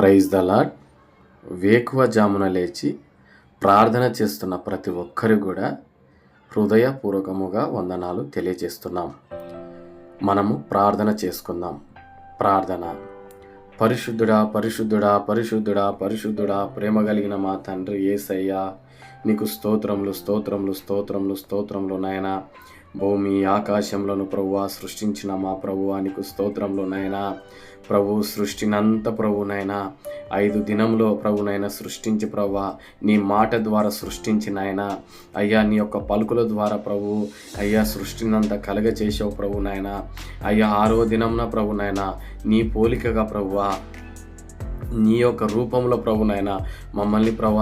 Praise the lord వేకువ జామున లేచి ప్రార్థన చేస్తున్న ప్రతి ఒక్కరు కూడా హృదయపూర్వకముగా వందనాలు తెలియజేస్తున్నాం. మనము ప్రార్థన చేసుకుందాం. ప్రార్థన. పరిశుద్ధుడా పరిశుద్ధుడా పరిశుద్ధుడా పరిశుద్ధుడా ప్రేమ కలిగిన మా తండ్రి ఏసయ్యా నీకు స్తోత్రములు స్తోత్రములు స్తోత్రములు స్తోత్రములు నాయనా. భూమి ఆకాశంలోను ప్రభువా సృష్టించిన మా ప్రభువా నీకు స్తోత్రంలో నాయనా. ప్రభు సృష్టినంత ప్రభునైనా ఐదు దినంలో ప్రభునైనా సృష్టించి ప్రభా నీ మాట ద్వారా సృష్టించినైనా అయ్యా నీ యొక్క పలుకుల ద్వారా ప్రభు అయ్యా సృష్టినంత కలగ ప్రభునైనా ప్రభు నాయన. అయ్యా ఆరో దినంన ప్రభు నాయన నీ పోలికగా ప్రభువా నీ యొక్క రూపంలో ప్రభు మమ్మల్ని ప్రభు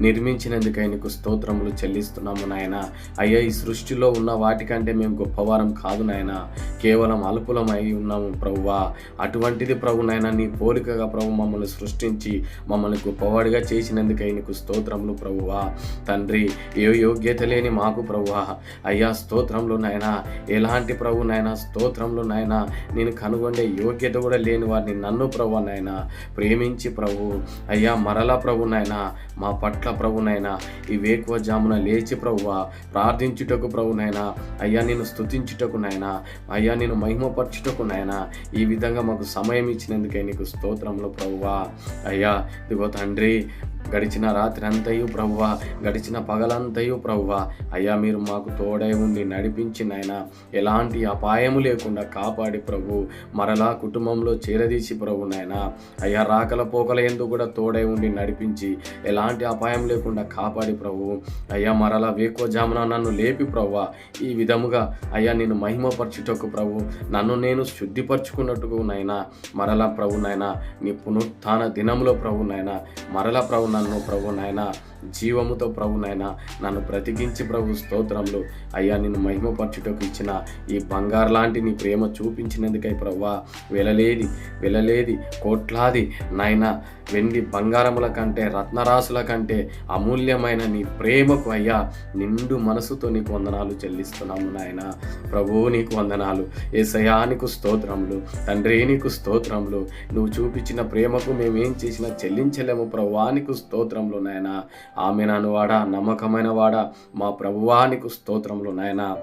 నిర్మించినందుకు నీకు స్తోత్రములు చెల్లిస్తున్నాము నాయన. అయ్యా ఈ సృష్టిలో ఉన్న వాటికంటే మేము గొప్పవారం కాదు నాయన. కేవలం అల్పులమై ఉన్నాము ప్రభువా అటువంటిది ప్రభు నాయన నీ పోలికగా ప్రభు మమ్మల్ని సృష్టించి మమ్మల్ని గొప్పవాడిగా చేసినందుకు నీకు స్తోత్రములు ప్రభువా తండ్రి ఏ యోగ్యత లేని మాకు ప్రభువా అయ్యా స్తోత్రంలో నాయన. ఎలాంటి ప్రభు నాయన స్తోత్రంలో నాయన. నేను కనుగొండే యోగ్యత కూడా లేని వారిని నన్ను ప్రభు నాయన. ప్రేమించి ప్రభు. అయ్యా మరలా ప్రభు నాయన మా పట్ల ప్రభునైనా. ఈ వేకువ జామున లేచి ప్రభువ ప్రార్థించుటకు ప్రభునైనా. అయ్యా నేను స్తుతించుటకు నాయనా. అయ్యా నేను మహిమపరచుటకు నాయనా. ఈ విధంగా మాకు సమయం ఇచ్చినందుకే నీకు స్తోత్రంలో ప్రభువా. అయ్యా ఇదిగో తండ్రి గడిచిన రాత్రంతయు ప్రవ్వ ప్రభువ గడిచిన పగలంతయు ప్రభువ అయ్యా మీరు మాకు తోడై ఉండి నడిపించి నాయన ఎలాంటి అపాయము లేకుండా కాపాడి ప్రభు. మరలా కుటుంబంలో చేరదీసి ప్రభు నాయన. అయ్యా రాకల పోకల ఎందు కూడా తోడై ఉండి నడిపించి ఎలాంటి అపాయం లేకుండా కాపాడి ప్రభు. అయ్యా మరలా వేకోజామున నన్ను లేపి ప్రవ్వ. ఈ విధముగా అయ్యా నేను మహిమపరచుటకు ప్రభు నన్ను నేను శుద్ధిపరచుకున్నట్టుకు నాయన. మరలా ప్రభు నాయన నీ పునరుత్థాన దినంలో ప్రభు నాయన మరలా ప్రభు నన్ను ప్రభు నాయన జీవముతో ప్రభు నాయన నన్ను బ్రతికించి ప్రభు స్తోత్రములు. అయ్యా నిన్ను మహిమపరచుటకు ఇచ్చిన ఈ బంగారు లాంటి నీ ప్రేమ చూపించినందుకై ప్రవ్వా వెలలేది వెలలేది కోట్లాది నాయన వెండి బంగారముల కంటే రత్నరాసుల కంటే అమూల్యమైన నీ ప్రేమకు అయ్యా నిండు మనసుతో నీకు వందనాలు చెల్లిస్తున్నాము నాయన. ప్రభువు నీకు వందనాలు. ఏసయానికి నీకు స్తోత్రములు. తండ్రి నీకు స్తోత్రములు. నువ్వు చూపించిన ప్రేమకు మేమేం చేసినా చెల్లించలేము. ప్రభువా నీకు స్తోత్రములు నాయన. ఆమె నన్ను వాడా నమ్మకమైన వాడా. మా ప్రభువానికి స్తోత్రములు నాయన.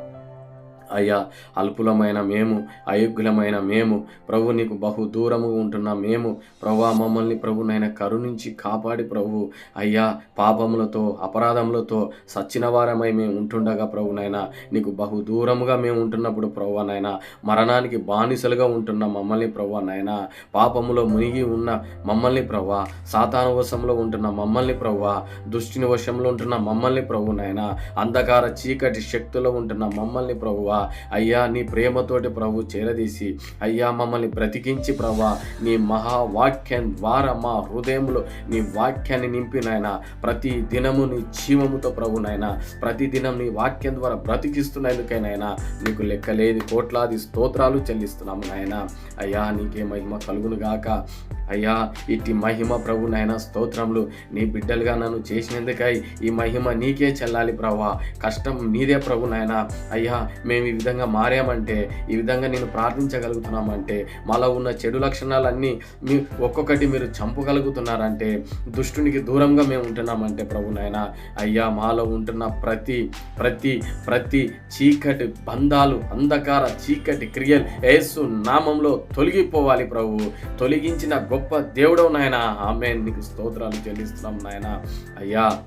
అయ్యా అల్పులమైన మేము అయోగ్యులమైన మేము ప్రభు నీకు బహు దూరము ఉంటున్న మేము. ప్రభు మమ్మల్ని ప్రభునైనా కరుణించి కాపాడి ప్రభు. అయ్యా పాపములతో అపరాధములతో సచ్చిన వారమై మేము ఉంటుండగా ప్రభునైనా నీకు బహు దూరముగా మేము ఉంటున్నప్పుడు ప్రభు నాయన మరణానికి బానిసలుగా ఉంటున్న మమ్మల్ని ప్రభు నాయన పాపములో మునిగి ఉన్న మమ్మల్ని ప్రభా సాతాను వశంలో ఉంటున్న మమ్మల్ని ప్రభా దుష్టిని వశంలో ఉంటున్న మమ్మల్ని ప్రభు నాయన అంధకార చీకటి శక్తిలో ఉంటున్న మమ్మల్ని ప్రభువా అయ్యా నీ ప్రేమతోటి ప్రభు చేరదీసి అయ్యా మమ్మల్ని బ్రతికించి ప్రభా నీ మహావాక్యం ద్వారా మా హృదయంలో నీ వాక్యాన్ని నింపినాయన ప్రతి దినము నీ జీవముతో ప్రభు ప్రతి దినం నీ వాక్యం ద్వారా బ్రతికిస్తున్నందుకైనా నీకు లెక్కలేని కోట్లాది స్తోత్రాలు చెల్లిస్తున్నాము నాయన. అయ్యా నీకే మహిమ కలుగును గాక అయ్యా ఇట్టి మహిమ ప్రభు నాయన స్తోత్రములు నీ బిడ్డలుగా నన్ను చేసినందుకై ఈ మహిమ నీకే చెల్లాలి ప్రభా కష్టం నీదే ప్రభు నాయన. అయ్యా మేము ఈ విధంగా మారామంటే ఈ విధంగా నేను ప్రార్థించగలుగుతున్నామంటే మాలో ఉన్న చెడు లక్షణాలన్నీ మీ ఒక్కొక్కటి మీరు చంపగలుగుతున్నారంటే దుష్టునికి దూరంగా మేము ఉంటున్నామంటే ప్రభు నాయన. అయ్యా మాలో ఉంటున్న ప్రతి ప్రతి ప్రతి చీకటి బంధాలు అంధకార చీకటి క్రియలు ఏసు నామంలో తొలగిపోవాలి ప్రభు. తొలగించిన గొప్ప గొప్ప దేవుడవు నాయన. ఆమె నీకు స్తోత్రాలు చెల్లిస్తున్నాం నాయన. అయ్యా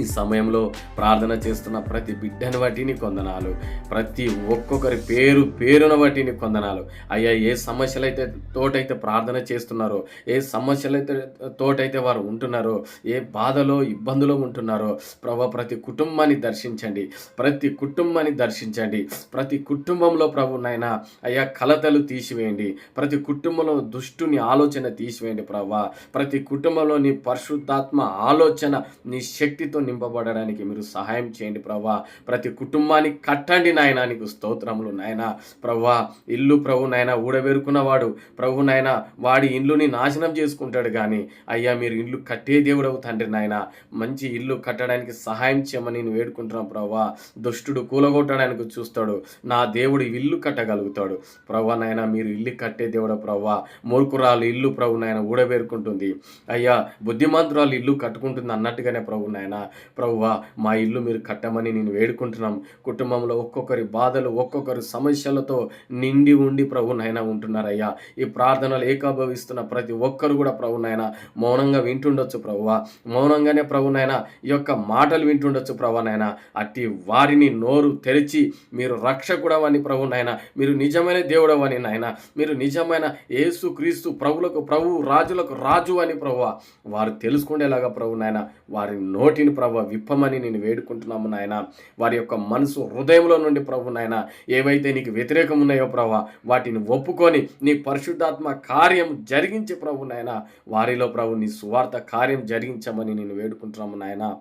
ఈ సమయంలో ప్రార్థన చేస్తున్న ప్రతి బిడ్డను బట్టి నీ కొందనాలు ప్రతి ఒక్కొక్కరి పేరు పేరున బట్టి నీ కొందనాలు. అయ్యా ఏ సమస్యలైతే తోటైతే ప్రార్థన చేస్తున్నారో ఏ సమస్యలైతే తోటైతే వారు ఉంటున్నారో ఏ బాధలో ఇబ్బందులో ఉంటున్నారో ప్రభ ప్రతి కుటుంబాన్ని దర్శించండి. ప్రతి కుటుంబాన్ని దర్శించండి. ప్రతి కుటుంబంలో ప్రభు నాయన అయ్యా కలతలు తీసివేయండి. ప్రతి కుటుంబంలో దుష్టుని ఆలోచన తీసివేయండి ప్రభా. ప్రతి కుటుంబంలో నీ పరిశుద్ధాత్మ ఆలోచన నీ శక్తితో నింపబడడానికి మీరు సహాయం చేయండి ప్రభా ప్రతి కుటుంబాన్ని కట్టండి నాయన నీకు స్తోత్రములు నాయన. ప్రవ్వా ఇల్లు ప్రభు నాయన ఊడబెరుకున్నవాడు. ప్రభు నాయన వాడి ఇల్లుని నాశనం చేసుకుంటాడు కానీ అయ్యా మీరు ఇల్లు కట్టే దేవుడవు తండ్రి నాయన. మంచి ఇల్లు కట్టడానికి సహాయం చేయమని నేను వేడుకుంటున్నాను ప్రభా దుష్టుడు కూలగొట్టడానికి చూస్తాడు. నా దేవుడు ఇల్లు కట్టగలుగుతాడు. ప్రభా నాయన మీరు ఇల్లు కట్టే దేవుడు ప్రవ్వా. మూర్ఖురాలు ఇల్లు ప్రభు నాయన ఊడబేరుకుంటుంది. అయ్యా బుద్ధిమంతురాలు ఇల్లు కట్టుకుంటుంది అన్నట్టుగానే ప్రభు నాయన. ప్రభువా మా ఇల్లు మీరు కట్టమని నేను వేడుకుంటున్నాం. కుటుంబంలో ఒక్కొక్కరి బాధలు ఒక్కొక్కరి సమస్యలతో నిండి ఉండి ప్రభు నాయన ఉంటున్నారయ్యా. ఈ ప్రార్థనలు ఏకాభవిస్తున్న ప్రతి ఒక్కరు కూడా ప్రభు నాయన మౌనంగా వింటుండొచ్చు ప్రభువా మౌనంగానే ప్రభు నాయన ఈ యొక్క మాటలు వింటుండొచ్చు ప్రభు నాయన. అట్టి వారిని నోరు తెరిచి మీరు రక్షకుడవని ప్రభు నాయన. మీరు నిజమైన దేవుడవని నాయన. మీరు నిజమైన యేసు క్రీస్తు ప్రభులకు ప్రభు రాజులకు రాజు అని ప్రభు వారు తెలుసుకునేలాగా ప్రభు నాయన వారి నోటిని ప్రభు విప్పమని నేను వేడుకుంటున్నాము నాయన. వారి యొక్క మనసు హృదయంలో నుండి ప్రభు నాయన ఏవైతే నీకు వ్యతిరేకం ఉన్నాయో ప్రభు వాటిని ఒప్పుకొని నీ పరిశుద్ధాత్మ కార్యం జరిగించి ప్రభు నాయన. వారిలో ప్రభు నీ సువార్త కార్యం జరిగించమని నేను వేడుకుంటున్నాము నాయన.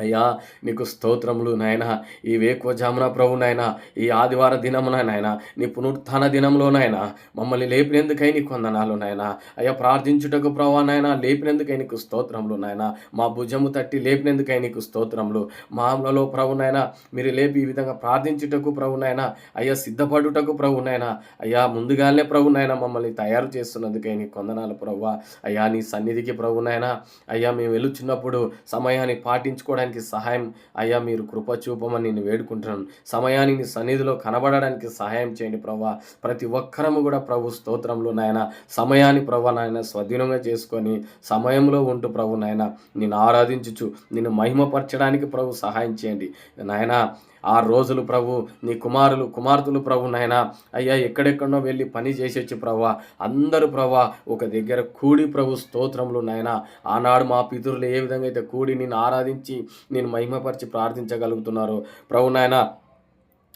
అయ్యా నీకు స్తోత్రములు నాయన. ఈ వేకువజామున ప్రభు నాయన ఈ ఆదివార దినమున నాయన నీ పునరుత్థాన దినంలో నాయన మమ్మల్ని లేపినందుకై నీకు వందనాలు నాయన. అయ్యా ప్రార్థించుటకు ప్రభా నాయన లేపినందుకై నీకు స్తోత్రములు నాయన. మా భుజము తట్టి లేపినందుకై నీకు స్తోత్రములు. మామలలో ప్రభు నాయన మీరు లేపి ఈ విధంగా ప్రార్థించుటకు ప్రభు నాయన అయ్యా సిద్ధపడుటకు ప్రభు నాయన. అయ్యా ముందుగానే ప్రభు నాయన మమ్మల్ని తయారు చేస్తున్నందుకై నీకు వందనాలు ప్రభు. అయ్యా నీ సన్నిధికి ప్రభు నాయన. అయ్యా మేము వెళ్ళుచున్నప్పుడు సమయాన్ని పాటించుకోవడానికి సహాయం. అయ్యా మీరు కృప చూపమని నేను వేడుకుంటున్నాను. సమయాన్ని నీ సన్నిధిలో కనబడడానికి సహాయం చేయండి ప్రభా ప్రతి ఒక్కరము కూడా ప్రభు స్తోత్రంలో నాయన. సమయాన్ని ప్రభు నాయన స్వధీనంగా చేసుకొని సమయంలో ఉంటూ ప్రభు నాయన. నేను ఆరాధించుచు నిన్ను మహిమపరచడానికి ప్రభు సహాయం చేయండి. నాయన ఆ రోజులు ప్రభు నీ కుమారులు కుమార్తెలు ప్రభు నాయన అయ్యా ఎక్కడెక్కడో వెళ్ళి పని చేసేచ్చు ప్రభా. అందరూ ప్రభా ఒక దగ్గర కూడి ప్రభు స్తోత్రములు నాయన. ఆనాడు మా పితరులు ఏ విధంగా అయితే కూడి నేను ఆరాధించి నేను మహిమపరిచి ప్రార్థించగలుగుతున్నారో ప్రభు నాయన.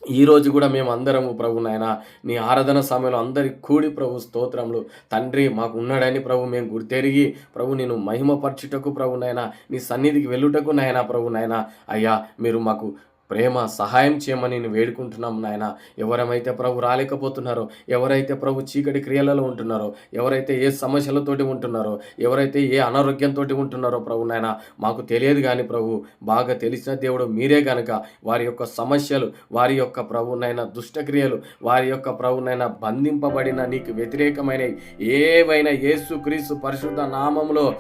ఈ రోజు కూడా మేము అందరము ప్రభు నాయన నీ ఆరాధన సమయంలో అందరి కూడి ప్రభు స్తోత్రములు. తండ్రి మాకు ఉన్నాడని ప్రభు మేము గుర్తెరిగి ప్రభు నేను మహిమపరచుటకు ప్రభు నాయన నీ సన్నిధికి వెళ్ళుటకు నాయన ప్రభు నాయన. అయ్యా మీరు మాకు ప్రేమ సహాయం చేయమని నేను వేడుకుంటున్నాం నాయన. ఎవరమైతే ప్రభు రాలేకపోతున్నారో ఎవరైతే ప్రభు చీకటి క్రియలలో ఉంటున్నారో ఎవరైతే ఏ సమస్యలతోటి ఉంటున్నారో ఎవరైతే ఏ అనారోగ్యంతో ఉంటున్నారో ప్రభు నాయన మాకు తెలియదు కానీ ప్రభు బాగా తెలిసిన దేవుడు మీరే గనక వారి యొక్క సమస్యలు వారి యొక్క ప్రభునైన దుష్టక్రియలు వారి యొక్క ప్రభునైన బంధింపబడిన నీకు వ్యతిరేకమైన ఏవైనా యేసు క్రీస్తు పరిశుద్ధ నామంలో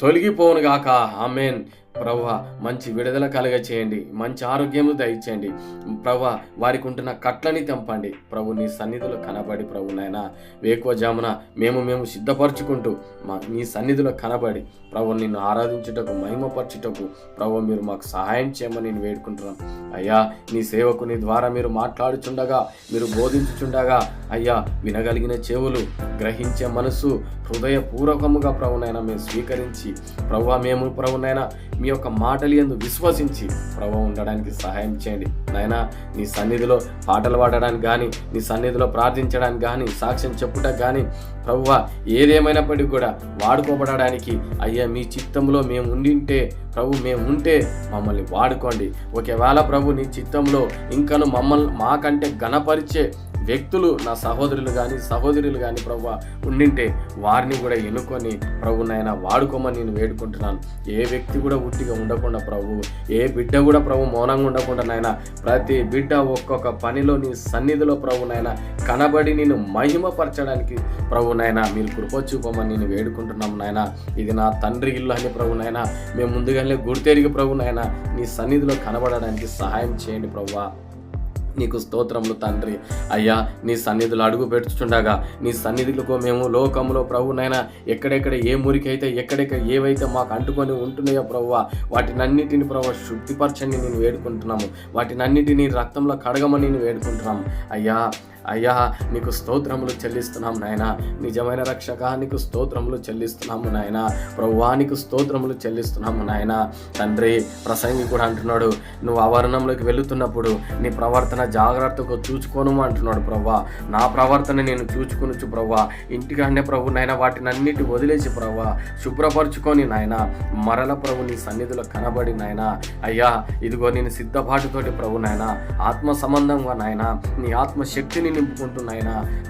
తొలగిపోవును గాక. ఆమెన్. ప్రభా మంచి విడుదల కలుగ చేయండి. మంచి ఆరోగ్యము దయచేయండి. ప్రభ వారికి ఉంటున్న కట్లని తెంపండి. ప్రభు నీ సన్నిధిలో కనబడి ప్రభు నాయన వేకువ జామున మేము మేము సిద్ధపరచుకుంటూ మా నీ సన్నిధిలో కనబడి ప్రభు నిన్ను ఆరాధించుటకు మహిమపరచుటకు ప్రభు మీరు మాకు సహాయం చేయమని నేను వేడుకుంటున్నాం. అయ్యా నీ సేవకుని ద్వారా మీరు మాట్లాడుచుండగా మీరు బోధించుచుండగా అయ్యా వినగలిగిన చెవులు గ్రహించే మనసు హృదయపూర్వకముగా ప్రభునైనా మేము స్వీకరించి ప్రభు మేము ప్రభునైనా మీ యొక్క మాటలు ఎందు విశ్వసించి ప్రభు ఉండడానికి సహాయం చేయండి. నాయనా నీ సన్నిధిలో పాటలు పాడడానికి కానీ నీ సన్నిధిలో ప్రార్థించడానికి కానీ సాక్ష్యం చెప్పుట కానీ ప్రభువ ఏదేమైనప్పటికీ కూడా వాడుకోబడడానికి అయ్యా మీ చిత్తంలో మేము ఉండింటే ప్రభు మేము ఉంటే మమ్మల్ని వాడుకోండి. ఒకవేళ ప్రభు నీ చిత్తంలో ఇంకను మమ్మల్ని మాకంటే ఘనపరిచే వ్యక్తులు నా సహోదరులు కానీ సహోదరులు కానీ ప్రభు ఉండింటే వారిని కూడా ఎన్నుకొని ప్రభు నాయన వాడుకోమని నేను వేడుకుంటున్నాను. ఏ వ్యక్తి కూడా ఉట్టిగా ఉండకుండా ప్రభు ఏ బిడ్డ కూడా ప్రభు మౌనంగా ఉండకుండా నాయన ప్రతి బిడ్డ ఒక్కొక్క పనిలో నీ సన్నిధిలో ప్రభు నాయన కనబడి నేను మహిమపరచడానికి ప్రభు నాయన మీరు కృప చూపమని నేను వేడుకుంటున్నాం నాయన. ఇది నా తండ్రి ఇల్లు అని ప్రభు నాయన మేము ముందుగానే గుర్తెరిగి ప్రభు నాయన నీ సన్నిధిలో కనబడడానికి సహాయం చేయండి ప్రభువా నీకు స్తోత్రములు తండ్రి. అయ్యా నీ సన్నిధులు అడుగు పెట్టుచుండగా నీ సన్నిధులకు మేము లోకంలో ప్రభునైనా ఎక్కడెక్కడ ఏ మురికి అయితే ఎక్కడెక్కడ ఏవైతే మాకు అంటుకొని ఉంటున్నాయో ప్రభువ వాటినన్నిటిని ప్రభు శుద్ధిపరచండి నేను వేడుకుంటున్నాము. వాటినన్నిటిని రక్తంలో కడగమని నేను వేడుకుంటున్నాము. అయ్యా అయ్యా నీకు స్తోత్రములు చెల్లిస్తున్నాం నాయన. నిజమైన రక్షక నీకు స్తోత్రములు చెల్లిస్తున్నాము నాయన. ప్రభువా నీకు స్తోత్రములు చెల్లిస్తున్నాము నాయన. తండ్రి ప్రసంగి కూడా అంటున్నాడు నువ్వు ఆవరణంలోకి వెళుతున్నప్పుడు నీ ప్రవర్తన జాగ్రత్తగా చూచుకోను అంటున్నాడు ప్రవ్వా. నా ప్రవర్తన నేను చూచుకొనుచు ప్రవ్వా. ఇంటికంటే ప్రభు నాయన వాటిని అన్నిటి వదిలేసి ప్రవ్వా. శుభ్రపరుచుకొని నాయన మరల ప్రభు నీ సన్నిధిలో కనబడి నాయన. అయ్యా ఇదిగో నేను సిద్ధపాటుతోటి ప్రభు నాయన ఆత్మ సంబంధంగా నాయన నీ ఆత్మ శక్తిని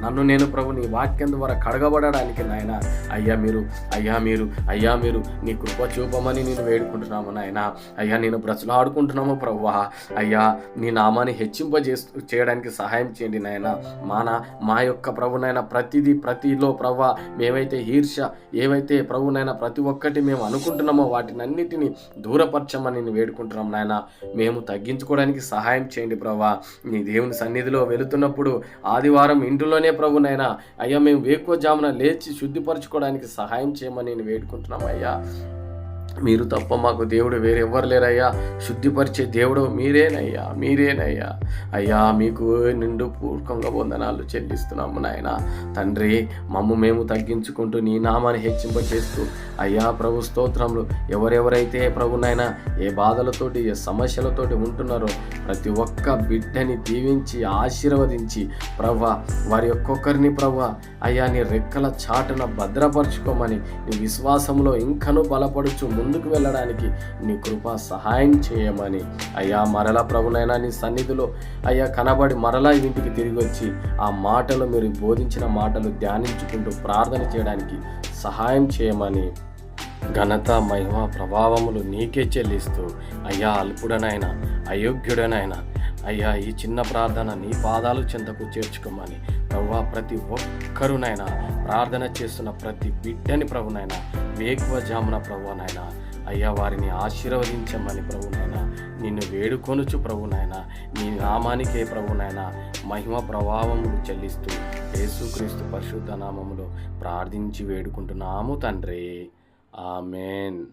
నన్ను నేను ప్రభు నీ వాక్యం ద్వారా కడగబడడానికి నాయన. అయ్యా మీరు అయ్యా మీరు అయ్యా మీరు నీ కృప చూపమని నేను వేడుకుంటున్నాము నాయన. అయ్యా నేను బ్రతులాడుకుంటున్నాము ప్రవ్వా. అయ్యా నీ నామాన్ని హెచ్చింపజేస్తూ చేయడానికి సహాయం చేయండి నాయన. మాన మా యొక్క ప్రభునైనా ప్రతిదీ ప్రతిలో ప్రవ్వ మేమైతే ఈర్ష ఏవైతే ప్రభునైనా ప్రతి ఒక్కటి మేము అనుకుంటున్నామో వాటిని అన్నిటిని దూరపరచమని నేను వేడుకుంటున్నాం నాయన. మేము తగ్గించుకోవడానికి సహాయం చేయండి ప్రభా నీ దేవుని సన్నిధిలో వెళుతున్నప్పుడు ఆదివారం ఇంటిలోనే ప్రభునైనా అయ్యా మేము వేకువజామున లేచి శుద్ధిపరచుకోవడానికి సహాయం చేయమని నేను వేడుకుంటున్నాం అయ్యా. మీరు తప్ప మాకు దేవుడు వేరెవ్వరు లేరయ్యా. శుద్ధిపరిచే దేవుడు మీరేనయ్యా మీరేనయ్యా. అయ్యా మీకు నిండు పూర్వకంగా వందనాలు చెల్లిస్తున్నాము నాయన. తండ్రి మమ్ము మేము తగ్గించుకుంటూ నీ నామాన్ని హెచ్చింపచేస్తూ అయ్యా ప్రభు స్తోత్రములు. ఎవరెవరైతే ప్రభునైనా ఏ బాధలతోటి ఏ సమస్యలతోటి ఉంటున్నారో ప్రతి ఒక్క బిడ్డని దీవించి ఆశీర్వదించి ప్రభ వారి ఒక్కొక్కరిని ప్రభ అయ్యా నీ రెక్కల చాటున భద్రపరచుకోమని నీ విశ్వాసంలో ఇంకనూ బలపడుచు ముందు ముందుకు వెళ్ళడానికి నీ కృప సహాయం చేయమని. అయ్యా మరలా ప్రభునైనా నీ సన్నిధిలో అయ్యా కనబడి మరలా ఇంటికి తిరిగి వచ్చి ఆ మాటలు మీరు బోధించిన మాటలు ధ్యానించుకుంటూ ప్రార్థన చేయడానికి సహాయం చేయమని. ఘనత మహిమ ప్రభావములు నీకే చెల్లిస్తూ అయ్యా అల్పుడనైనా అయోగ్యుడనైనా అయ్యా ఈ చిన్న ప్రార్థన నీ పాదాలు చెంతకు చేర్చుకోమని. ప్రవ్వా ప్రతి ఒక్కరునైనా ప్రార్థన చేస్తున్న ప్రతి బిడ్డని ప్రభునైనా వేకువ జామున ప్రభునైనా అయ్యా వారిని ఆశీర్వదించమని ప్రభునైనా నిన్ను వేడుకొనుచు ప్రభునైనా నీ నామానికే ప్రభునైనా మహిమ ప్రభావము చెల్లిస్తూ యేసుక్రీస్తు పరిశుద్ధ నామములో ప్రార్థించి వేడుకుంటున్నాము తండ్రి. ఆమెన్.